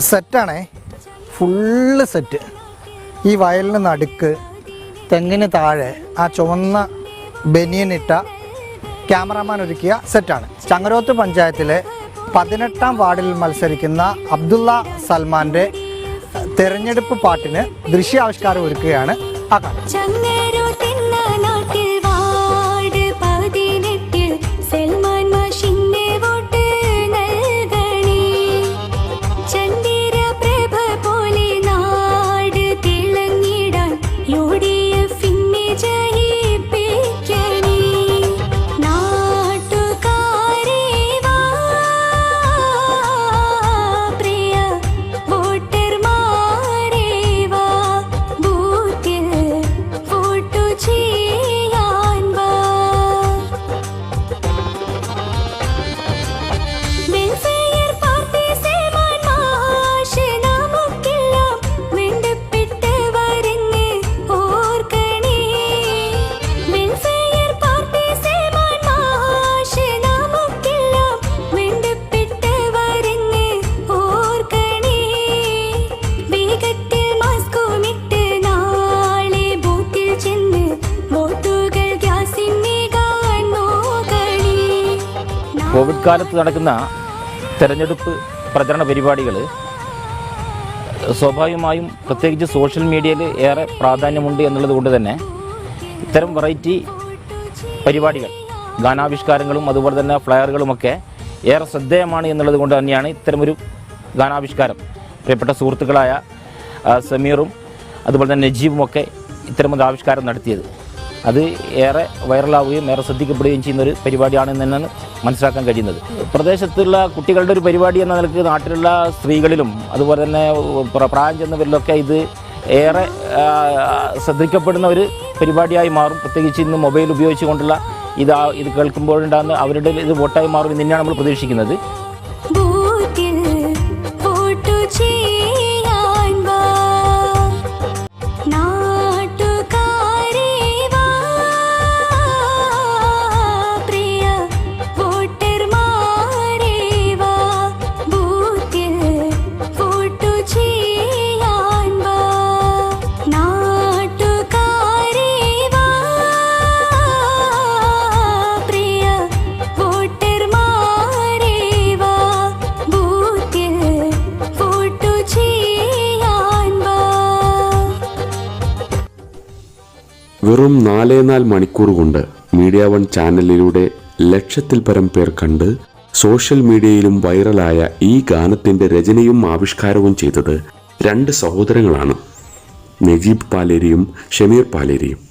സെറ്റാണേ? Full set. ഈ വയലിന് നടുക്ക് തെങ്ങിന് താഴെ ആ ചുവന്ന ബനിയനിട്ട ക്യാമറമാൻ ഒരുക്കിയ സെറ്റാണ്. ചങ്ങരോത്ത് പഞ്ചായത്തിലെ പതിനെട്ടാം വാർഡിൽ മത്സരിക്കുന്ന അബ്ദുള്ള സൽമാന്റെ തെരഞ്ഞെടുപ്പ് പാട്ടിന് ദൃശ്യാവിഷ്കാരം ഒരുക്കുകയാണ് ആ കോവിഡ് കാലത്ത് നടക്കുന്ന തെരഞ്ഞെടുപ്പ് പ്രചരണ പരിപാടികൾ സ്വാഭാവികമായും പ്രത്യേകിച്ച് സോഷ്യൽ മീഡിയയിൽ ഏറെ പ്രാധാന്യമുണ്ട് എന്നുള്ളത് കൊണ്ട് തന്നെ ഇത്തരം വെറൈറ്റി പരിപാടികൾ ഗാനാവിഷ്കാരങ്ങളും അതുപോലെ തന്നെ ഫ്ലയറുകളുമൊക്കെ ഏറെ ശ്രദ്ധേയമാണ് എന്നുള്ളത് കൊണ്ട് തന്നെയാണ് ഇത്തരമൊരു ഗാനാവിഷ്കാരം. പ്രിയപ്പെട്ട സുഹൃത്തുക്കളായ സമീറും അതുപോലെ തന്നെ നജീബും ഒക്കെ ഇത്തരമൊരു ആവിഷ്കാരം നടത്തിയത്. അത് ഏറെ വൈറലാവുകയും ഏറെ ശ്രദ്ധിക്കപ്പെടുകയും ചെയ്യുന്ന ഒരു പരിപാടിയാണെന്ന് തന്നെയാണ് മനസ്സിലാക്കാൻ കഴിയുന്നത്. പ്രദേശത്തുള്ള കുട്ടികളുടെ ഒരു പരിപാടി എന്ന നിലയ്ക്ക് നാട്ടിലുള്ള സ്ത്രീകളിലും അതുപോലെ തന്നെ പ്ര- പ്രായം ചെന്നവരിലൊക്കെ ഇത് ഏറെ ശ്രദ്ധിക്കപ്പെടുന്ന ഒരു പരിപാടിയായി മാറും. പ്രത്യേകിച്ച് ഇന്ന് മൊബൈൽ ഉപയോഗിച്ചുകൊണ്ടുള്ള ഇത് ഇത് കേൾക്കുമ്പോഴുണ്ടാകുന്ന അവരുടെ ഇത് വോട്ടായി മാറും എന്ന് തന്നെയാണ് നമ്മൾ പ്രതീക്ഷിക്കുന്നത്. വെറും നാലേ നാല് മണിക്കൂർ കൊണ്ട് മീഡിയ വൺ ചാനലിലൂടെ ലക്ഷത്തിൽ പരം പേർ കണ്ട് സോഷ്യൽ മീഡിയയിലും വൈറലായ ഈ ഗാനത്തിന്റെ രചനയും ആവിഷ്കാരവും ചെയ്തത് രണ്ട് സഹോദരങ്ങളാണ്. നജീബ് പാലേരിയും ഷമീർ പാലേരിയും.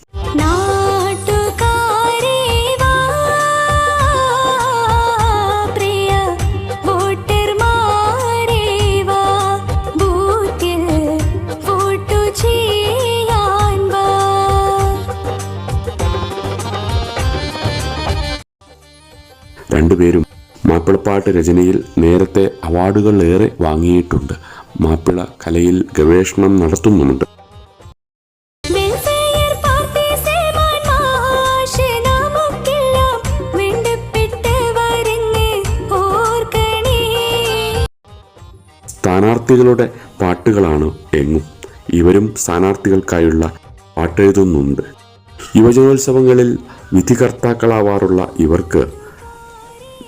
രണ്ടുപേരും മാപ്പിളപ്പാട്ട് രചനയിൽ നേരത്തെ അവാർഡുകൾ ഏറെ വാങ്ങിയിട്ടുണ്ട്. മാപ്പിള കലയിൽ ഗവേഷണം നടത്തുന്നുമുണ്ട്. സ്ഥാനാർത്ഥികളുടെ പാട്ടുകളാണ് എങ്ങും. ഇവരും സ്ഥാനാർത്ഥികൾക്കായുള്ള പാട്ടെഴുതുന്നുണ്ട്. യുവജനോത്സവങ്ങളിൽ വിധികർത്താക്കളാവാറുള്ള ഇവർക്ക്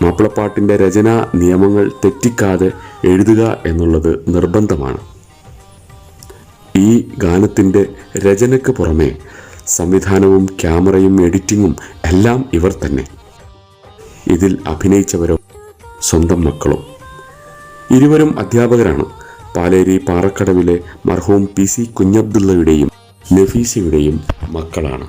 മാപ്പിളപ്പാട്ടിന്റെ രചനാ നിയമങ്ങൾ തെറ്റിക്കാതെ എഴുതുക എന്നുള്ളത് നിർബന്ധമാണ്. ഈ ഗാനത്തിന്റെ രചനയ്ക്ക് പുറമെ സംവിധാനവും ക്യാമറയും എഡിറ്റിങ്ങും എല്ലാം ഇവർ തന്നെ. ഇതിൽ അഭിനയിച്ചവരോ സ്വന്തം മക്കളും. ഇരുവരും അധ്യാപകരാണ്. പാലേരി പാറക്കടവിലെ മർഹൂം പി സി കുഞ്ഞബ്ദുള്ളയുടെയും നഫീസയുടെയും മക്കളാണ്.